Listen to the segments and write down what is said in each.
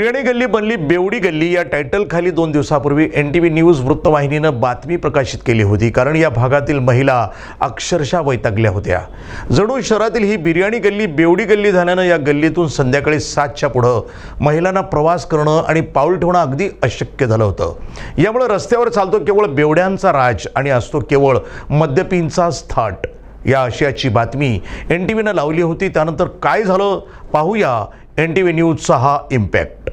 बिर्याणी गल्ली बनली बेवडी गल्ली. या टायटलखाली दोन दिवसापूर्वी एन टी व्ही न्यूज वृत्तवाहिनीनं बातमी प्रकाशित केली होती. कारण या भागातील महिला अक्षरशः वैतागल्या होत्या. जणू शहरातील ही बिर्याणी गल्ली बेवडी गल्ली झाल्यानं या गल्लीतून संध्याकाळी सातच्या पुढं महिलांना प्रवास करणं आणि पाऊल ठेवणं अगदी अशक्य झालं होतं. यामुळे रस्त्यावर चालतो केवळ बेवड्यांचा राज आणि असतो केवळ मद्यपींचाच थाट या आशयाची बातमी एन टी व्हीनं लावली होती. त्यानंतर काय झालं? पाहूया एन टी व्ही न्यूजचा हा इम्पॅक्ट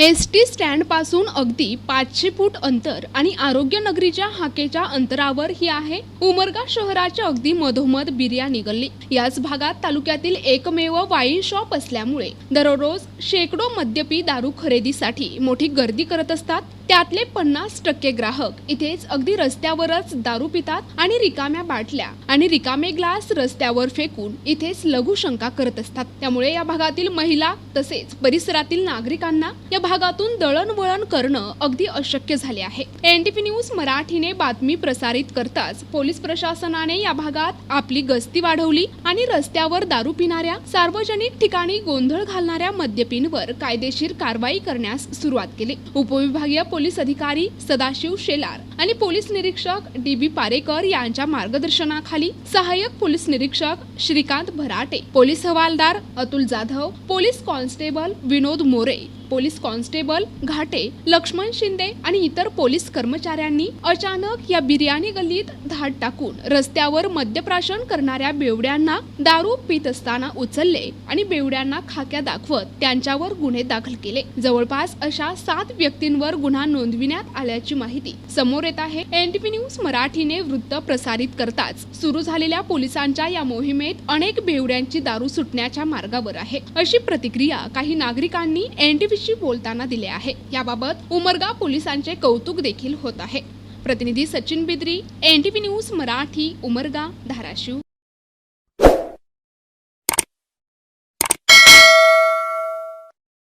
एस टी स्टँडपासून अगदी पाचशे फूट अंतर आणि आरोग्य नगरीच्या हाकेच्या अंतरावर ही आहे. उमरगा शहराच्या अगदी मधोमध बिर्याणी गल्ली. याच भागात तालुक्यातील एकमेव वाईन शॉप असल्यामुळे दररोज शेकडो मद्यपी दारू खरेदीसाठी मोठी गर्दी करत असतात. त्यातले पन्नास टक्के ग्राहक इथेच अगदी रस्त्यावरच दारू पितात आणि रिकाम्या बाटल्या आणि रिकामे ग्लास रस्त्यावर फेकून इथेच लघुशंका करत असतात. त्यामुळे या भागातील महिला तसेच परिसरातील नागरिकांना या भागातून दळणवळण करणं अगदी अशक्य झाले आहे. एनडीपी न्यूज मराठीने बातमी प्रसारित करताच पोलीस प्रशासनाने या भागात आपली गस्ती वाढवली आणि रस्त्यावर दारू पिणाऱ्या सार्वजनिक ठिकाणी गोंधळ घालणाऱ्या मद्यपींवर कायदेशीर कारवाई करण्यास सुरुवात केली. उपविभागीय पोलीस अधिकारी सदाशिव शेलार आणि पोलीस निरीक्षक डी बी पारेकर यांच्या मार्गदर्शनाखाली सहाय्यक पोलीस निरीक्षक श्रीकांत भराटे पोलीस हवालदार Atul Jadhav police constable Vinod More police constable Ghate Laxman Shinde आणि इतर पोलीस कर्मचाऱ्यांनी अचानक या बिर्याणी गल्लीत धाड टाकून रस्त्यावर मद्यप्राशन करणाऱ्या बेवड्यांना दारू पित असताना उचलले आणि बेवड्यांना खाक्या दाखवत त्यांच्यावर गुन्हे दाखल केले. जवळपास अशा सात व्यक्तींवर गुन्हा नोंदविण्यात आल्याची माहिती समोर येत आहे. एनटीपी न्यूज मराठीने वृत्त प्रसारित करताच सुरू झालेल्या पोलिसांच्या या मोहिमेत अनेक बेवड्यांची दारू सुटण्याच्या मार्गावर आहे. अशी प्रतिक्रिया काही नागरिकांनी एनटीव्हीशी बोलताना दिले आहे. याबाबत उमरगा पोलिसांचे कौतुक देखील होत आहे. प्रतिनिधी सचिन बिद्री एनटीव्ही न्यूज मराठी उमरगा धाराशिव.